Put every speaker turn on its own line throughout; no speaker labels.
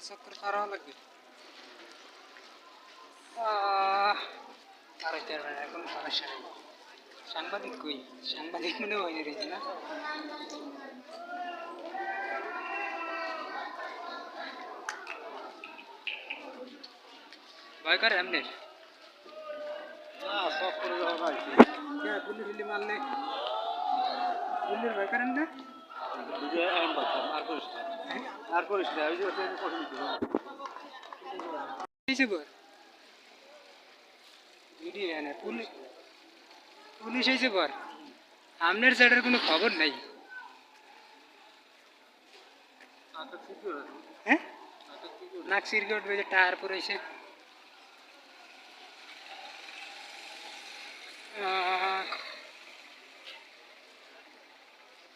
একটা চক্কর করা লাগবে আর হইতে পারবে না, সমস্যা নেই সাংবাদিক কই সাংবাদিক মনে হয় না রয়েছে না ভয় করে এমনি গুলি টুলি মারলে গুলির ভয় করেন না হ্যাঁ?
আর করিস না ওই যে
এনে পুলিশ। এসে পর আপনার সাইডের কোনো খবর নাই। হ্যাঁ। নাক সিরকেট বেজে টায়ার পরেছে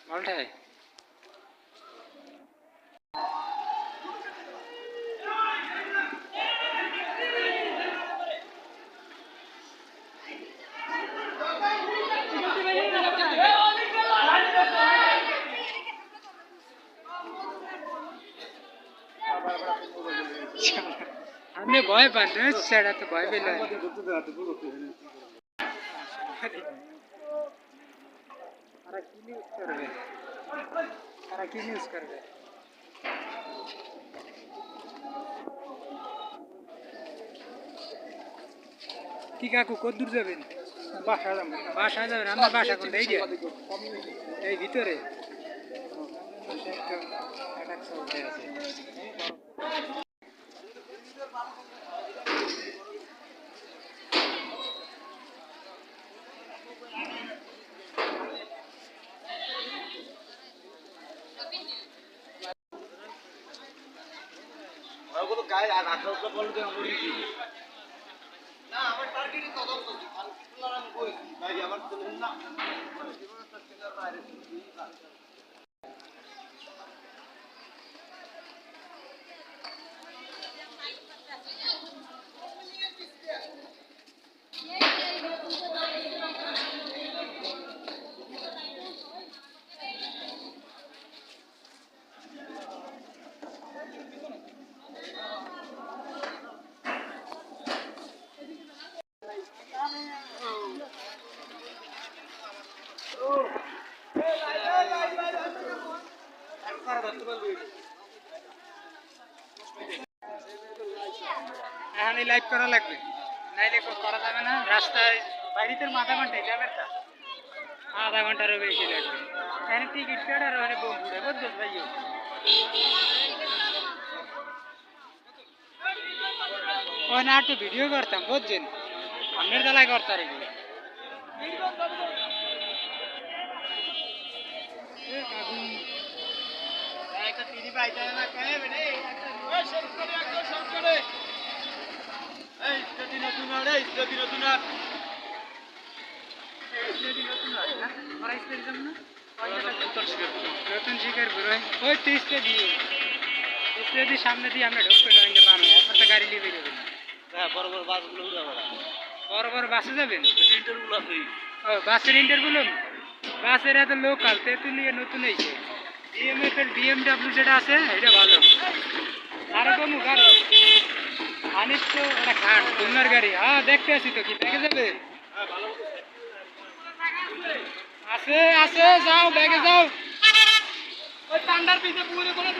মালটায়? আপনি ভয় পান সেটা তো ভয় পেলে? তারা কি নিউজ কাকু, কত দূর যাবেন
বাসা যাব।
বাসা যাবেন আপনার বাসা কোনটা এই যে। এই ভিতরে আছে।
গায়ে আর আঠারো উপরে বলল যে আমরা লিখি। না, আমার টার্গেটই তদন্ত। আমি কইছি। ভাই, আমার না।
এখন লাইভ করা লাগবে। নাইলে করা যাবে না। রাস্তায় বাড়িতে আধা ঘণ্টা যাবে তা। আধা ঘন্টারও বেশি লাগবে। এখানে টিকিট কাটার ওখানে বোম ফুটে বুঝছ ভাই ওখানে একটু ভিডিও করতাম, বুঝছেন? আপনার জ্বালায় করতাম এগুলো। এ
নতুন
শিকার বেরোয় ওই তো স্টেডি স্টেডি সামনে দিয়ে আমরা ঢুকবে না। এখন তো গাড়ি নিয়ে বেরোবে
হ্যাঁ বড় বড় বাসগুলো বেড়া
বড় বাসে যাবেন?
আছে
ও বাসের ইন্টারভিউ বাসের এত লোকাল তেঁতুলিয়ে নতুন হয়েছে বিএমএফ এর বিএমডাব্লিউ যেটা আছে, এটা ভালো। আরও কমু গাড়ি আনিস তো এটা খাট খুলনার গাড়ি। হ্যাঁ দেখতে আসি তো কি দেখে যাবে? আছে আছে, যাও, ব্যাগে যাও। ওই পান্ডার পিছে পুরো করে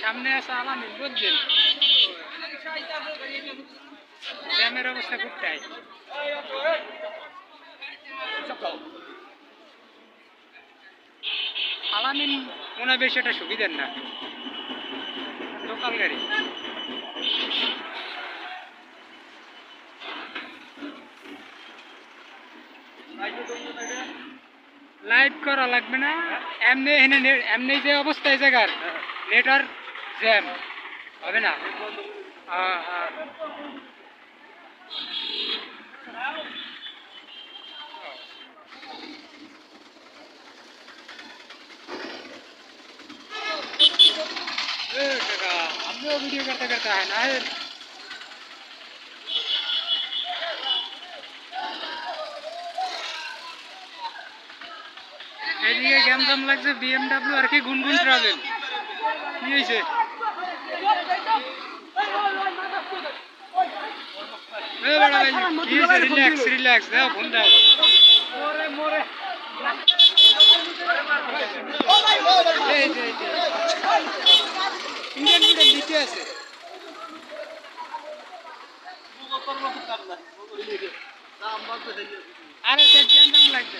সামনে আছে আলামিন বুঝছেন? জ্যামের অবস্থা খুব টাইট। আলামিন মনে বেশি একটা সুবিধার না। লোকাল গাড়ি লাইভ করা লাগবে না। এমনি এখানে নে- এমনি যে অবস্থা এই জায়গার, নেটওয়ার্ক জ্যাম। হবে না? হ্যাঁ হ্যাঁ आम्ही व्हिडिओ करता करता आहे ना हे এই যে এদিকে গ্যামজাম লাগছে বিএমডাব্লিউ আর কি গুনগুন ট্রাভেল কি হয়েছে এ বড় ভাই কি হয়েছে রিল্যাক্স রিল্যাক্স দাও ফোন দাও ইন্ডিয়ান আরে সে জেন্ডাম লাগবে।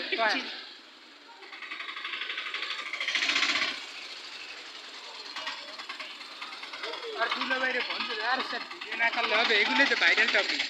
আর দুলো বাইরে ফোন আর স্যার না করলে হবে এগুলোই তো ভাইরাল টপিক